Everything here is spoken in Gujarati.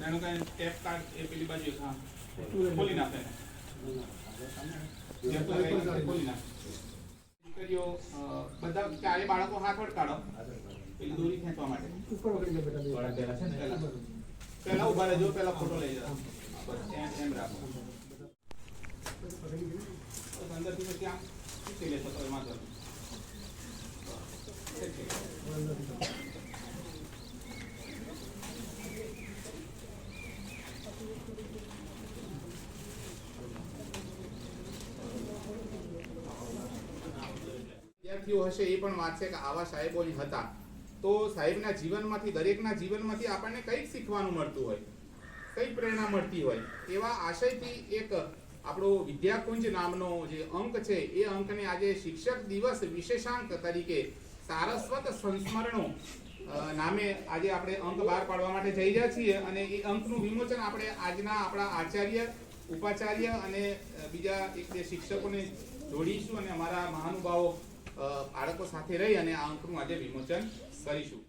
કાંઈ ટેપ કાર્ડ એ પેલી બાજુ હા. ખોલી નાખે. એને. ટેપ લગાવી નાખે, ખોલી નાખે. દીકરીઓ બધા ચારે બાળકો હાથ વળકાડો પેલી દોરી ખેંચવા માટે. પહેલા પહેલા. ઊભા રહેજો પહેલા ફોટો લઈ જાઓ. બસ એમ એમ રાખો. અંદરથી પછી આમ ખીચી લેશો તો એમાં વિદ્યાર્થીઓ હશે એ પણ વાંચશે કે આવા સાહેબો હતા. તો સાહેબના જીવનમાંથી, દરેકના જીવનમાંથી આપણને કંઈક શીખવાનું મળતું હોય કઈ પ્રેરણા મળતી હોય. એવા આશયથી એક આપણો વિદ્યાકુંજ નામનો જે અંક છે, એ અંકને આજે શિક્ષક દિવસ વિશેષાંક તરીકે સારસ્વત સંસ્મરણો નામે આજે આપણે અંક બહાર પાડવા માટે જઈ રહ્યા છીએ અને એ અંકનું વિમોચન આપણે આજના આપણા આચાર્ય, ઉપાચાર્ય અને બીજા એક બે શિક્ષકોને જોડીશું અને અમારા મહાનુભાવો બાળકો સાથે રહી અને આ અંકનું આજે વિમોચન કરીશું.